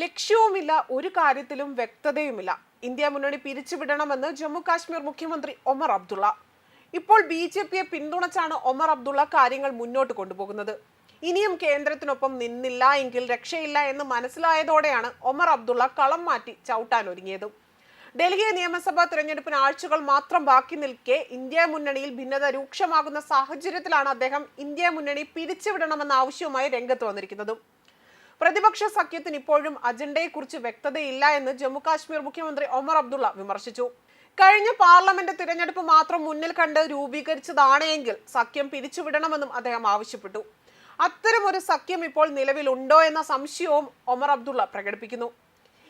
ലക്ഷ്യവുമില്ല ഒരു കാര്യത്തിലും വ്യക്തതയുമില്ല. ഇന്ത്യ മുന്നണി പിരിച്ചുവിടണമെന്ന് ജമ്മു കാശ്മീർ മുഖ്യമന്ത്രി ഒമർ അബ്ദുള്ള. ഇപ്പോൾ ബി ജെ പിയെ പിന്തുണച്ചാണ് ഒമർ അബ്ദുള്ള കാര്യങ്ങൾ മുന്നോട്ട് കൊണ്ടുപോകുന്നത്. ഇനിയും കേന്ദ്രത്തിനൊപ്പം നിന്നില്ല എങ്കിൽ രക്ഷയില്ല എന്ന് മനസ്സിലായതോടെയാണ് ഒമർ അബ്ദുള്ള കളം മാറ്റി ചവിട്ടാൻ ഒരുങ്ങിയത് ഡൽഹി നിയമസഭാ തിരഞ്ഞെടുപ്പിന് ആഴ്ചകൾ മാത്രം ബാക്കി നിൽക്കെ ഇന്ത്യ മുന്നണിയിൽ ഭിന്നത രൂക്ഷമാകുന്ന സാഹചര്യത്തിലാണ് അദ്ദേഹം ഇന്ത്യ മുന്നണി പിരിച്ചുവിടണമെന്ന ആവശ്യവുമായി രംഗത്ത് വന്നിരിക്കുന്നതും. പ്രതിപക്ഷ സഖ്യത്തിന് ഇപ്പോഴും അജണ്ടയെക്കുറിച്ച് വ്യക്തതയില്ല എന്ന് ജമ്മു കാശ്മീർ മുഖ്യമന്ത്രി ഒമർ അബ്ദുള്ള വിമർശിച്ചു. കഴിഞ്ഞ പാർലമെന്റ് തിരഞ്ഞെടുപ്പ് മാത്രം മുന്നിൽ കണ്ട് രൂപീകരിച്ചതാണ് എങ്കിൽ സഖ്യം പിരിച്ചുവിടണമെന്നും അദ്ദേഹം ആവശ്യപ്പെട്ടു. അത്തരമൊരു സഖ്യം ഇപ്പോൾ നിലവിലുണ്ടോ എന്ന സംശയവും ഒമർ അബ്ദുള്ള പ്രകടിപ്പിക്കുന്നു.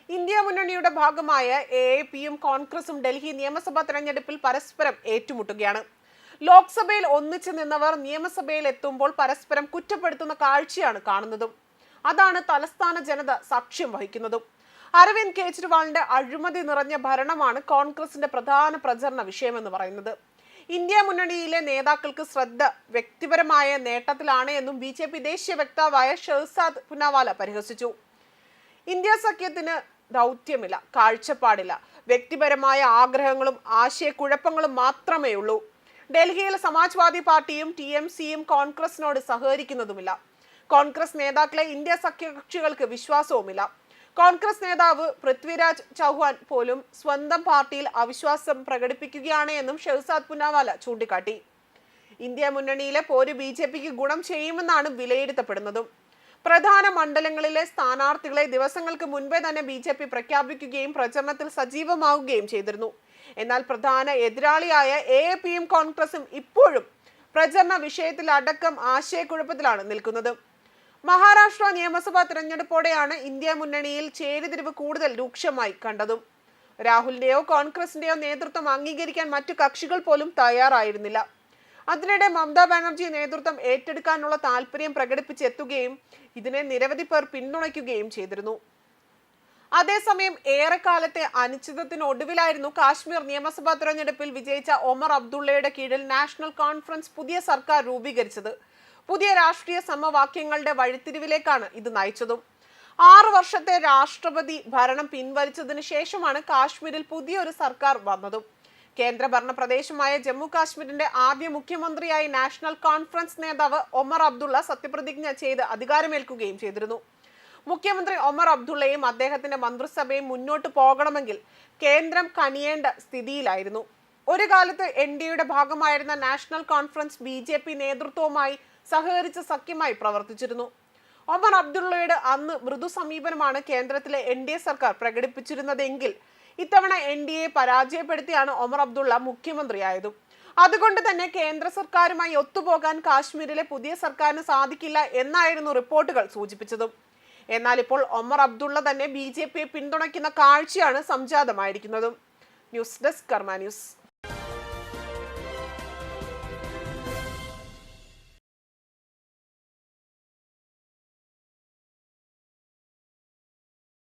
ഇന്ത്യ മുന്നണിയുടെ ഭാഗമായ എ പിയും കോൺഗ്രസും ഡൽഹി നിയമസഭാ തെരഞ്ഞെടുപ്പിൽ പരസ്പരം ഏറ്റുമുട്ടുകയാണ്. ലോക്സഭയിൽ ഒന്നിച്ചു നിന്നവർ നിയമസഭയിൽ എത്തുമ്പോൾ പരസ്പരം കുറ്റപ്പെടുത്തുന്ന കാഴ്ചയാണ് കാണുന്നതും. അതാണ് തലസ്ഥാന ജനത സാക്ഷ്യം വഹിക്കുന്നതും. അരവിന്ദ് കെജ്രിവാളിന്റെ അഴിമതി നിറഞ്ഞ ഭരണമാണ് കോൺഗ്രസിന്റെ പ്രധാന പ്രചരണ വിഷയമെന്ന് പറയുന്നത്. ഇന്ത്യ മുന്നണിയിലെ നേതാക്കൾക്ക് ശ്രദ്ധ വ്യക്തിപരമായ നേട്ടത്തിലാണ് എന്നും ബി ജെ പി ദേശീയ വക്താവായ ഷെഹ്സാദ് പുനാവാല പരിഹസിച്ചു. ഇന്ത്യ സഖ്യത്തിന് ദൗത്യമില്ല കാഴ്ചപ്പാടില്ല. വ്യക്തിപരമായ ആഗ്രഹങ്ങളും ആശയക്കുഴപ്പങ്ങളും മാത്രമേ ഉള്ളൂ ഡൽഹിയിൽ സമാജ്വാദി പാർട്ടിയും ടി എം സിയും കോൺഗ്രസിനോട് സഹകരിക്കുന്നതുമില്ല. കോൺഗ്രസ് നേതാക്കളെ ഇന്ത്യ സഖ്യകക്ഷികൾക്ക് വിശ്വാസവുമില്ല. കോൺഗ്രസ് നേതാവ് പൃഥ്വിരാജ് ചൗഹാൻ പോലും സ്വന്തം പാർട്ടിയിൽ അവിശ്വാസം പ്രകടിപ്പിക്കുകയാണ് എന്നും ഷെഹ്സാദ് പുനാവാല ചൂണ്ടിക്കാട്ടി. ഇന്ത്യ മുന്നണിയിലെ പോര് ബി ജെ പിക്ക് ഗുണം ചെയ്യുമെന്നാണ് വിലയിരുത്തപ്പെടുന്നതും. പ്രധാന മണ്ഡലങ്ങളിലെ സ്ഥാനാർത്ഥികളെ ദിവസങ്ങൾക്ക് മുൻപേ തന്നെ ബി ജെ പി പ്രഖ്യാപിക്കുകയും പ്രചരണത്തിൽ സജീവമാവുകയും ചെയ്തിരുന്നു. എന്നാൽ പ്രധാന എതിരാളിയായ എ പിയും കോൺഗ്രസും ഇപ്പോഴും പ്രചരണ വിഷയത്തിൽ അടക്കം ആശയക്കുഴപ്പത്തിലാണ് നിൽക്കുന്നത്. മഹാരാഷ്ട്ര നിയമസഭാ തിരഞ്ഞെടുപ്പോടെയാണ് ഇന്ത്യ മുന്നണിയിൽ ചേരിതിരിവ് കൂടുതൽ രൂക്ഷമായി കണ്ടതും. രാഹുലിന്റെയോ കോൺഗ്രസിന്റെയോ നേതൃത്വം അംഗീകരിക്കാൻ മറ്റു കക്ഷികൾ പോലും തയ്യാറായിരുന്നില്ല. അതിനിടെ മമതാ ബാനർജി നേതൃത്വം ഏറ്റെടുക്കാനുള്ള താല്പര്യം പ്രകടിപ്പിച്ചെത്തുകയും ഇതിനെ നിരവധി പേർ പിന്തുണയ്ക്കുകയും ചെയ്തിരുന്നു. അതേസമയം ഏറെക്കാലത്തെ അനിശ്ചിതത്തിനൊടുവിലായിരുന്നു കാശ്മീർ നിയമസഭാ തെരഞ്ഞെടുപ്പിൽ വിജയിച്ച ഒമർ അബ്ദുള്ളയുടെ കീഴിൽ നാഷണൽ കോൺഫറൻസ് പുതിയ സർക്കാർ രൂപീകരിച്ചത്. പുതിയ രാഷ്ട്രീയ സമവാക്യങ്ങളുടെ വഴിത്തിരിവിലേക്കാണ് ഇത് നയിച്ചതും. ആറു വർഷത്തെ രാഷ്ട്രപതി ഭരണം പിൻവലിച്ചതിനു ശേഷമാണ് കാശ്മീരിൽ പുതിയൊരു സർക്കാർ വന്നതും. കേന്ദ്രഭരണ പ്രദേശമായ ജമ്മു കാശ്മീരിന്റെ ആദ്യ മുഖ്യമന്ത്രിയായി നാഷണൽ കോൺഫറൻസ് നേതാവ് ഒമർ അബ്ദുള്ള സത്യപ്രതിജ്ഞ ചെയ്ത് അധികാരമേൽക്കുകയും ചെയ്തിരുന്നു. മുഖ്യമന്ത്രി ഒമർ അബ്ദുള്ളയും അദ്ദേഹത്തിന്റെ മന്ത്രിസഭയും മുന്നോട്ട് പോകണമെങ്കിൽ കേന്ദ്രം കനിയേണ്ട സ്ഥിതിയിലായിരുന്നു. ഒരു കാലത്ത് എൻ ഡിയുടെ ഭാഗമായിരുന്ന National Conference B J P നേതൃത്വവുമായി സഹകരിച്ച സഖ്യമായി പ്രവർത്തിച്ചിരുന്നു. ഒമർ അബ്ദുള്ളയുടെ അന്ന് മൃദു സമീപനമാണ് കേന്ദ്രത്തിലെ എൻ ഡി എ സർക്കാർ പ്രകടിപ്പിച്ചിരുന്നതെങ്കിൽ ഇത്തവണ എൻ ഡി എ പരാജയപ്പെടുത്തിയാണ് ഒമർ അബ്ദുള്ള മുഖ്യമന്ത്രിയായതും. അതുകൊണ്ട് തന്നെ കേന്ദ്ര സർക്കാരുമായി ഒത്തുപോകാൻ കാശ്മീരിലെ പുതിയ സർക്കാരിന് സാധിക്കില്ല എന്നായിരുന്നു റിപ്പോർട്ടുകൾ സൂചിപ്പിച്ചതും. എന്നാൽ ഇപ്പോൾ ഒമർ അബ്ദുള്ള തന്നെ ബി പിന്തുണയ്ക്കുന്ന കാഴ്ചയാണ് സംജാതമായിരിക്കുന്നതും. News desk Karma news.